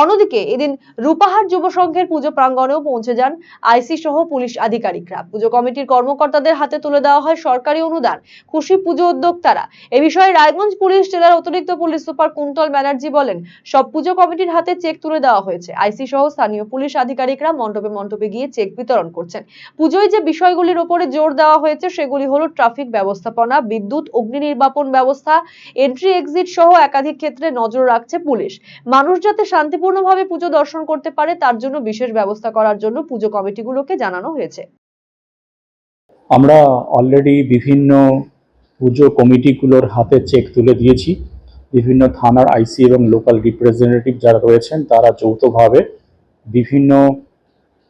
অন্যদিকে এদিন রূপাহার যুব সংঘের পুজো প্রাঙ্গণেও পৌঁছে যান আইসি সহ পুলিশ আধিকারিকরা। পুজো কমিটির কর্মকর্তাদের হাতে তুলে দেওয়া হয় সরকারি অনুদান। খুশি পুজো উদ্যোক্তারা। এ বিষয়ে রায়গঞ্জ পুলিশ জেলার অতিরিক্ত পুলিশ সুপার কুন্তল ব্যানার্জি বলেন, সব পুজো কমিটির হাতে চেক তুলে দেওয়া হয়েছে। আইসি সহ স্থানীয় পুলিশ আধিকারিকরা মণ্ডপে মণ্ডপে গিয়ে চেক বিতরণ করছেন। পুজোয় যে বিষয়গুলির ওপরে জোর দেওয়া হয়েছে, সেগুলি হলো ট্রাফিক ব্যবস্থাপনা, বিদ্যুৎ, অগ্নি নির্বাপন ব্যবস্থা এন্ট্রি এক্সিট সহ একাধিক ক্ষেত্রে নজর রাখছে পুলিশ। মানুষ যাতে শান্তিপূর্ণভাবে পুজো দর্শন করতে পারে, তার জন্য বিশেষ ব্যবস্থা করার জন্য পুজো কমিটিগুলোকে জানানো হয়েছে। আমরা অলরেডি বিভিন্ন পুজো কমিটিগুলোর হাতে চেক তুলে দিয়েছি। বিভিন্ন থানার আইসি এবং লোকাল রিপ্রেজেন্টেটিভ যারা রয়েছেন, তারা যৌথভাবে বিভিন্ন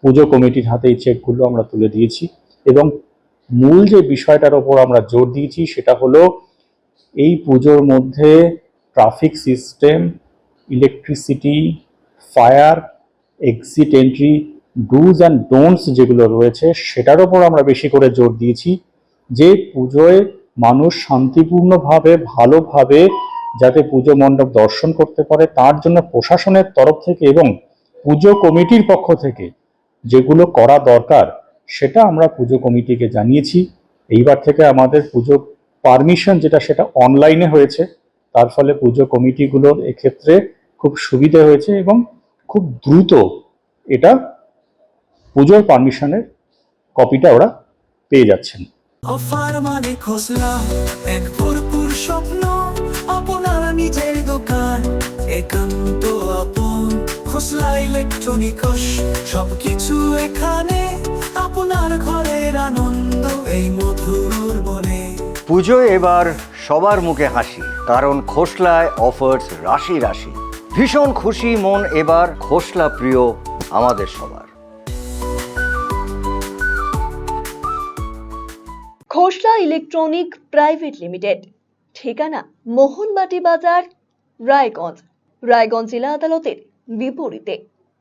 পুজো কমিটির হাতে এই চেকগুলো আমরা তুলে দিয়েছি। এবং মূল যে বিষয়টার ওপর আমরা জোর দিয়েছি, সেটা হলো এই পুজোর মধ্যে traffic system electricity fire exit entry dos and don'ts যেগুলো রয়েছে, সেটার ওপর আমরা বেশি করে জোর দিয়েছি যে পুজোয় মানুষ শান্তিপূর্ণভাবে, ভালোভাবে যাতে পুজো মণ্ডপ দর্শন করতে পারে, তার জন্য প্রশাসনের তরফ থেকে এবং পুজো কমিটির পক্ষ থেকে যেগুলো করা দরকার, সেটা আমরা পুজো কমিটিকে জানিয়েছি। এইবার থেকে আমাদের পুজো পারমিশন যেটা, সেটা অনলাইনে হয়েছে। তার ফলে পুজো কমিটিগুলোর এক্ষেত্রে খুব সুবিধে হয়েছে এবং খুব দ্রুত এটা পুজোর পারমিশনের কপিটা ওরা পেয়ে যাচ্ছেন। অফার মানে খোসলা এক ভরপুর স্বপ্ন আপনার নিজের দোকান একান্ত আপন খোসলা ইলেকট্রনিকস সবকিছু এখানে আপনার ঘরের আনন্দ এই মধুর বনে। পুজো এবার সবার মুখে হাসি কারণ খোসলায় অফার্স রাশি রাশি। ভীষণ খুশি, মন এবার খোসলা প্রিয় আমাদের সবার। খোসলা ইলেকট্রনিক প্রাইভেট লিমিটেড, ঠিকানা মোহনবাটি বাজার রায়গঞ্জ। রায়গঞ্জ জেলা আদালতের বিপরীতে।